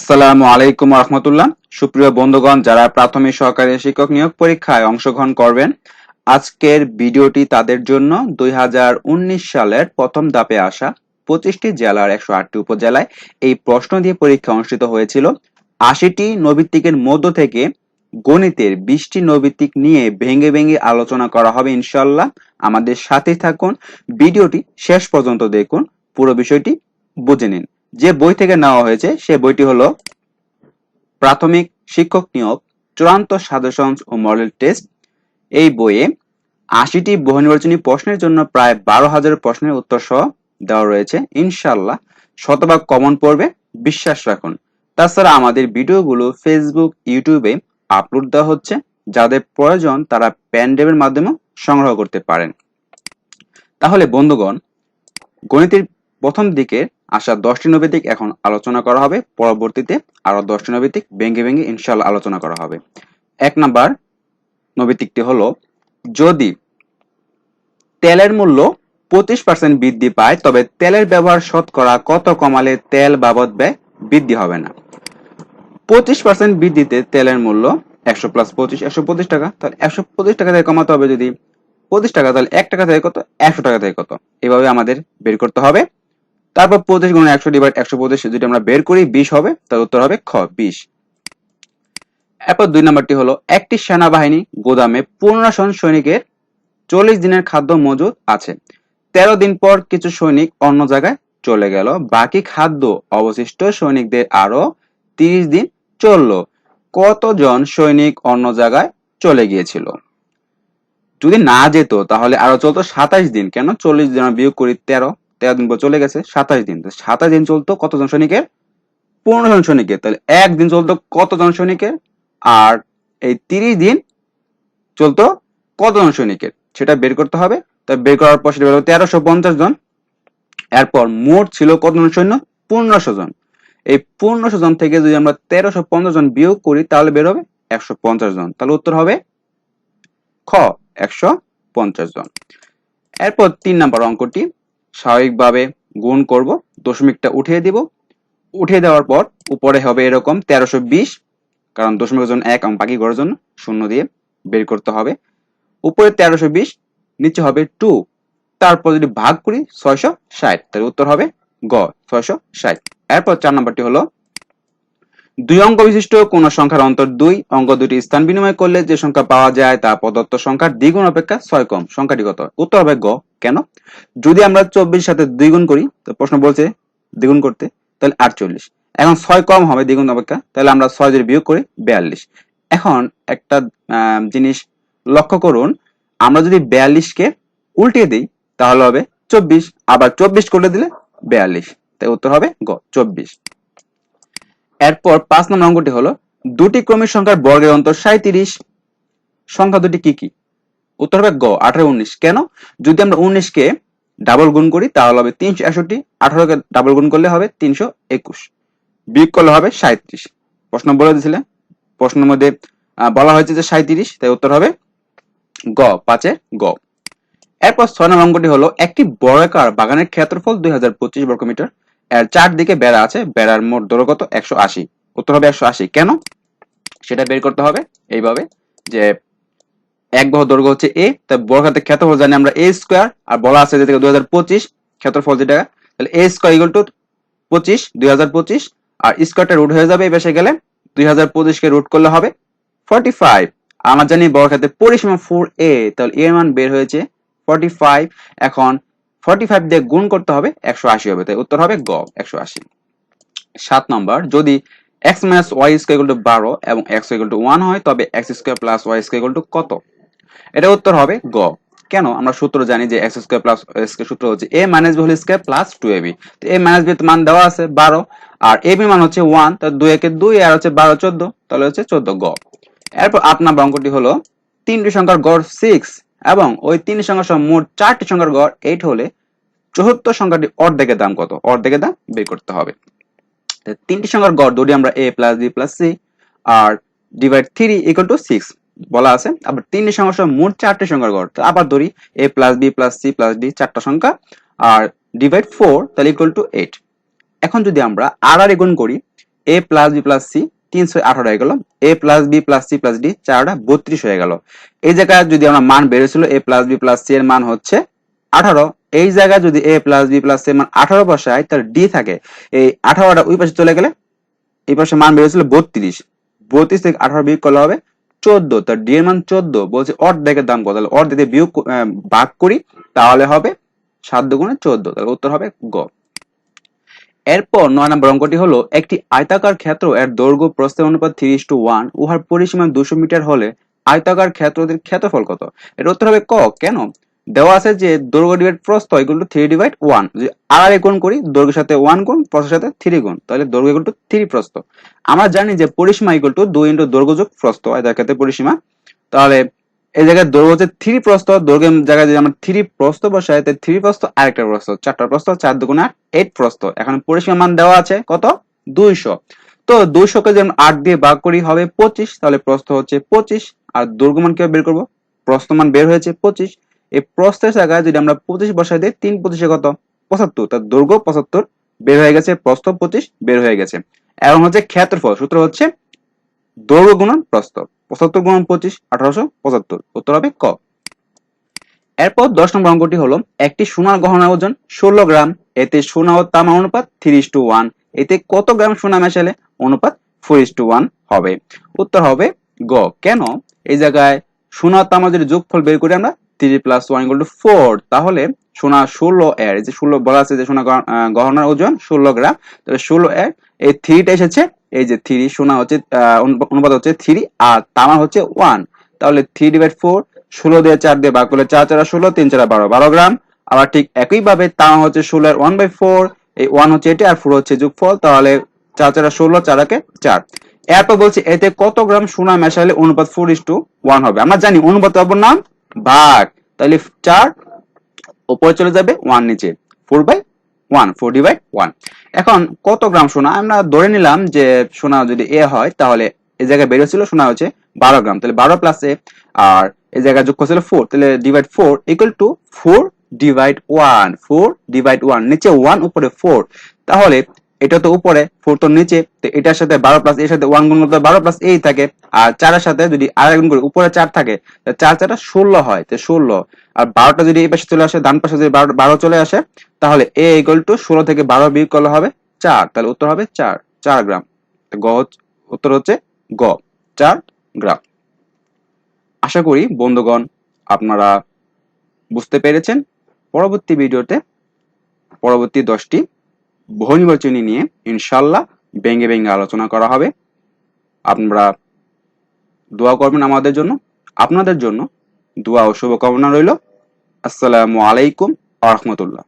আসসালামু আলাইকুম রহমতুল্লাহ। সুপ্রিয় বন্ধুগণ, যারা প্রাথমিক সহকারী শিক্ষক নিয়োগ পরীক্ষায় অংশগ্রহণ করবেন, আজকের ভিডিওটি তাদের জন্য দুই হাজার উনিশ সালের প্রথম ধাপে আসা পঁচিশটি জেলার একশো আটটি উপজেলায় এই প্রশ্ন দিয়ে পরীক্ষা অনুষ্ঠিত হয়েছিল। আশিটি নৈবিত্তিকের মধ্য থেকে গণিতের বিশটি নৈবিত্তিক নিয়ে ভেঙে ভেঙে আলোচনা করা হবে ইনশাল্লাহ আমাদের সাথে থাকুন। ভিডিওটি শেষ পর্যন্ত দেখুন। পুরো বিষয়টি বুঝে নিন। যে বই থেকে নেওয়া হয়েছে, সে বইটি হলো প্রাথমিক শিক্ষক নিয়োগ, চূড়ান্ত সাজেশন ও মডেল টেস্ট। এই বইয়ে আশিটি বহু নির্বাচনী প্রশ্নের জন্য প্রায় বারো হাজার প্রশ্নের উত্তর সহ দেওয়া রয়েছে। ইনশাল্লাহ শতভাগ কমন পড়বে, বিশ্বাস রাখুন। তাছাড়া আমাদের ভিডিওগুলো ফেসবুক ইউটিউবে আপলোড দেওয়া হচ্ছে, যাদের প্রয়োজন তারা প্যান্ডেবের মাধ্যমে সংগ্রহ করতে পারেন। তাহলে বন্ধুগণ, গণিতের প্রথম দিকে আসা দশটি নৈবেদিক এখন আলোচনা করা হবে। পরবর্তীতে আরও দশটি নৈবেদিক ভেঙে ভেঙে ইনশাল্লাহ আলোচনা করা হবে। এক নাম্বার নৈবেদিকটি হলো, যদি তেলের মূল্য পঁচিশ পার্সেন্ট বৃদ্ধি পায়, তবে তেলের ব্যবহার শতকরা কত কমালে তেল বাবদ ব্যয় বৃদ্ধি হবে না? পঁচিশ পার্সেন্ট বৃদ্ধিতে তেলের মূল্য একশো প্লাস পঁচিশ, একশো পঁচিশ টাকা, তাহলে একশো পঁচিশ টাকা থেকে কমাতে হবে যদি পঁচিশ টাকা, তাহলে এক টাকা থেকে কত? একশো টাকা থেকে কত? এভাবে আমাদের বের করতে হবে। তারপর পঁচিশ গুণ একশো ডিভাইড একশো পঁচিশ যদি আমরা বের করি, বিশ হবে, তার উত্তর হবে খ, বিশ। এরপর দুই নম্বরটি হলো, একটি সেনাবাহিনী গোদামে পনেরো জন সৈনিকের চল্লিশ দিনের খাদ্য মজুদ আছে। তেরো দিন পর কিছু সৈনিক অন্য জায়গায় চলে গেল। বাকি খাদ্য অবশিষ্ট সৈনিকদের আরও তিরিশ দিন চলল। কতজন সৈনিক অন্য জায়গায় চলে গিয়েছিল? যদি না যেত, তাহলে আরও চলতো সাতাইশ দিন। কেন? চল্লিশ দিন বিয়োগ করি তেরো। তেরো দিন পর চলে গেছে, সাতাশ দিন। সাতাশ দিন চলতো কতজন সৈনিকের? পনেরো জন সৈনিকের। তাহলে একদিন চলতো কতজন সৈনিকের? আর এই তিরিশ দিন চলতো কতজন সৈনিকের? সেটা বের করতে হবে। বের করার পর সেটা বেরোবে তেরোশো পঞ্চাশ জন। এরপর মোট ছিল কতজন সৈন্য? পনেরোশো জন। এই পনেরোশো জন থেকে যদি আমরা তেরোশো পঞ্চাশ জন বিয়োগ করি, তাহলে বের হবে একশো পঞ্চাশ জন। তাহলে উত্তর হবে খ, একশো পঞ্চাশ জন। এরপর তিন নাম্বার অঙ্কটি। স্বাভাবিকভাবে গুণ করব, দশমিকটা উঠিয়ে দিব। উঠিয়ে দেওয়ার পর উপরে হবে এরকম তেরোশো বিশ, কারণ দশমিক জন এক, এবং বাকি গড়ের জন্য শূন্য দিয়ে বের করতে হবে। উপরে তেরোশো বিশ, নিচে হবে টু, তারপর যদি ভাগ করি ছয়শো ষাট, তাহলে উত্তর হবে গ, ছয়শো ষাট। এরপর চার নম্বরটি হলো দুই অঙ্ক বিশিষ্ট কোন সংখ্যার অন্তর দুই, অঙ্ক দুটি স্থান বিনিময় করলে যে সংখ্যা পাওয়া যায় তা প্রদত্ত সংখ্যার দ্বিগুণ অপেক্ষা ছয় কম। সংখ্যাটি কত? উত্তর হবে গ। কেন? যদি আমরা চব্বিশ সাথে দুই গুণ করি, তো প্রশ্ন বলছে দ্বিগুণ করতে, তাহলে আটচল্লিশ। এখন ছয় কম হবে দ্বিগুণ অপেক্ষা, তাহলে আমরা ছয় যদি বিয়োগ করি বিয়াল্লিশ। এখন একটা জিনিস লক্ষ্য করুন, আমরা যদি বিয়াল্লিশকে উল্টে দিই, তাহলে হবে চব্বিশ। আবার চব্বিশ করে দিলে বিয়াল্লিশ। তাই উত্তর হবে গ, চব্বিশ। এরপর পাঁচ নম্বর অঙ্কটি হলো, দুটি ক্রমিক সংখ্যার বর্গের অন্তর সাঁত্রিশ সংখ্যা দুটি কি কি? উত্তর হবে গ, আঠারো, উনিশ। কেন? যদি আমরা উনিশকে ডাবল গুণ করি, তাহলে হবে তিনশো একষট্টি, আঠারোকে ডাবল গুণ করলে হবে তিনশো একুশ। বিয়োগ করলে হবে সাঁত্রিশ প্রশ্ন বলে দিয়েছিলেন প্রশ্নের মধ্যে বলা হয়েছে যে সাঁত্রিশ তাই উত্তর হবে গ, পাঁচে গ। এরপর ছয় নম্বর অঙ্কটি হলো, একটি বর্গাকার বাগানের ক্ষেত্রফল দুই হাজার পঁচিশ বর্গমিটার এর চারদিকে বেড়া আছে, বেড়ার মোট দৈর্ঘ্য কত? একশো আশি। উত্তর হবে একশো আশি। কেন? সেটা বের করতে হবে এইভাবে যে এক বহ দৈর্ঘ্য হচ্ছে এ। তাই বর্গাতে ক্ষেত্রফল জানি আমরা এ স্কোয়ার আর বলা আছে যে দুই হাজার পঁচিশ, ক্ষেত্রফল যেটা, তাহলে এ স্কোয়ার ইকুয়াল টু পঁচিশ, দুই হাজার পঁচিশ, আর স্কোয়ারটা রুট হয়ে যাবে এই গেলে দুই হাজার পঁচিশকে রুট করলে হবে ফর্টি ফাইভ আমরা জানি বর্গক্ষেত্রে পরিসীমা ফোর এ তাহলে এর মান বের হয়েছে ফর্টি ফাইভ এখন ফর্টি ফাইভ দিয়ে গুণ করতে হবে একশো আশি হবে, তাই উত্তর হবে গ একশো আশি। সাত নম্বর, যদি X minus Y square to বারো এবং এক্স ইকুয়াল টু ওয়ান হয়, তবে X square plus Y square to কত? এটা উত্তর হবে গ কেন? আমরা সূত্র জানি যে এক্স স্কোয়ার প্লাস স্কোয়ার সূত্র হচ্ছে A minus B whole square plus two A B তো এ মাইনাস বি মান দেওয়া আছে বারো, আর এ বি মান হচ্ছে ওয়ান তাহলে দুই একে দুই, আর হচ্ছে বারো চোদ্দ, তাহলে হচ্ছে চোদ্দ গ এরপর আট নম্বর অঙ্কটি হলো তিনটি সংখ্যার গড় সিক্স এবং ওই তিনটি সংখ্যা সহ মোট চারটি সংখ্যার গড় এইট হলে চতুর্থ সংখ্যাটি অর্ধেকের দাম কত? অর্ধেকের দাম বের করতে হবে। তিনটি সংখ্যার গড় ধরি আমরা A plus B plus C R divide three equal to six বলা আছে। আবার তিনটি সংখ্যার সহ মোট চারটি সংখ্যার গড় আবার ধরি A plus B plus C plus D চারটা সংখ্যা আর ডিভাইড ফোর তাহলে ইকুয়াল টু এইট এখন যদি আমরা আর আর গুণ করি A plus B plus C তিনশো আঠারো হয়ে গেল। A plus B plus C plus D চারটা বত্রিশ হয়ে গেল। এই জায়গায় যদি আমরা মান বেড়েছিল A plus B plus C এর মান হচ্ছে আঠারো। এই জায়গায় যদি এ প্লাস বি এর মান আঠারো বসায় তার ডি থাকে। এই আঠারোটা ওই পাশে চলে গেলে, এই পাশে মান বেড়েছিল বত্রিশ। বত্রিশ থেকে আঠারো বিয়োগ করলে হবে চোদ্দ। তার ডি এর মান চোদ্দ। বলছে অর্ধেকের দাম কত? তাহলে অর্ধেকে বিয়োগ ভাগ করি, তাহলে হবে সাত দুগুণে চোদ্দ। তাহলে উত্তর হবে গ। এরপর নয় নম্বর অঙ্কটি হলো একটি আয়তাকার ক্ষেত্র এর দৈর্ঘ্য প্রস্থের অনুপাত থ্রি টু ওয়ান উহার পরিসীমা দুশো মিটার হলে আয়তাকার ক্ষেত্রটির ক্ষেত্রফল কত? এর উত্তর হবে ক। কেন? দেওয়া আছে যে দৈর্ঘ্য ডিভাইড প্রস্থ equal to three divide one যদি আর গুণ করি, দৈর্ঘ্যের সাথে ওয়ান গুণ, প্রস্থের সাথে থ্রি গুণ, তাহলে দৈর্ঘ্য ইকুয়াল টু থ্রি প্রস্থ। আমরা জানি যে পরিসীমা ইকুয়াল টু দুই ইন্টু দৈর্ঘ্য যোগ প্রস্থ আয়তার ক্ষেত্রে পরিসীমা। তাহলে এই জায়গায় দৈর্ঘ্য হচ্ছে থ্রি প্রস্থ দৈর্ঘ্যের জায়গায় যদি আমরা থ্রি প্রস্থ বসাই তাই থ্রি প্রস্থ আরেকটা প্রস্থ। চারটা প্রস্থ, চার দুগুণে এইট প্রস্থ। এখন পরিসীমা মান দেওয়া আছে কত? দুইশো। তো দুইশোকে আমরা আট দিয়ে ভাগ করি, হবে পঁচিশ। তাহলে প্রস্থ হচ্ছে পঁচিশ। আর দৈর্ঘ্য মান কীভাবে বের করব? প্রস্থ মান বের হয়েছে পঁচিশ। এই প্রস্থের জায়গায় যদি আমরা পঁচিশ বসাই দিই, তিন পঁচিশে কত? পঁচাত্তর। তার দৈর্ঘ্য পঁচাত্তর, বের হয়ে গেছে, প্রস্থ পঁচিশ, বের হয়ে গেছে। এবং হচ্ছে ক্ষেত্রফল, সূত্র হচ্ছে দৈর্ঘ্য গুণন প্রস্থ। পঁচাত্তর গুণন পঁচিশ, আঠারোশো পঁচাত্তর। উত্তর হবে ক। এরপর দশ নম্বর অঙ্কটি হলো, একটি সোনার গহনার ওজন ষোলো গ্রাম, এতে সোনা ও তামা অনুপাত থ্রি টু ওয়ান, এতে কত গ্রাম সোনা মেশালে অনুপাত ফোর টু ওয়ান হবে? উত্তর হবে গ। কেন? এই জায়গায় সোনা তামা যদি যোগফল বের করি আমরা three plus one equal to four তাহলে সোনা ষোলো এর যে ষোলো বলা আছে যে সোনা গহনার ওজন ষোলো গ্রাম, তাহলে ষোলো এর এই থ্রিটা এসেছে, এই যে থ্রি, সোনা হচ্ছে অনুপাত হচ্ছে থ্রি আর তামা হচ্ছে ওয়ান। তাহলে থ্রি ডিভাইড ফোর, ষোলো দিয়ে চার দিয়ে ভাগ করলে চার চারা ষোলো, তিন চারা বারো বারো গ্রাম। আবার ঠিক একইভাবে তামা হচ্ছে ষোলো আর ওয়ান বাই ফোর, এই ওয়ান হচ্ছে এটা আর ফোর হচ্ছে যোগফল, তাহলে চার চারা ষোলো চারাকে চার। এরপর বলছি এতে কত গ্রাম সোনা মেশালে অনুপাত ফোর ইস টু ওয়ান হবে? আমরা জানি অনুপাত অপর নাম ভাগ। তাহলে চার উপরে চলে যাবে ওয়ান নিচে, four by one four divide one এখন কত গ্রাম সোনা? আমরা ধরে নিলাম যে সোনা যদি এ হয়, তাহলে এই জায়গায় বেরোছিল সোনা হচ্ছে বারো গ্রাম। তাহলে বারো প্লাস এ আর এই জায়গায় যোগ করছিল ফোর তাহলে divide four equal to four divide one four divide one নিচে ওয়ান উপরে ফোর তাহলে এটা তো উপরে ফোর তো নিচে, তো এটার সাথে বারো প্লাস এর সাথে ওয়ান গুণ করতে বারো প্লাস এই থাকে, আর চারের সাথে যদি আড়াই গুণ করি, উপরে চার থাকে চার চারটা ষোলো হয়, তো ষোলো। আর বারোটা যদি এই পাশে চলে আসে, ডান পাশে যদি বারো চলে আসে, তাহলে এ ইকুয়াল টু ষোলো থেকে বারো বিয়োগ করলে হবে চার, তাহলে উত্তর হবে চার চার গ্রাম। গ উত্তর হচ্ছে গ, চার গ্রাম। আশা করি বন্ধুগণ, আপনারা বুঝতে পেরেছেন। পরবর্তী ভিডিওতে, পরবর্তী দশটি বহু নির্বাচনী নিয়ে ইনশাল্লাহ ব্যঙ্গে ব্যঙ্গে আলোচনা করা হবে। আপনারা দোয়া করবেন আমাদের জন্য, আপনাদের জন্য দোয়া ও শুভকামনা রইল। আসসালামু আলাইকুম আ রহমতুল্লাহ।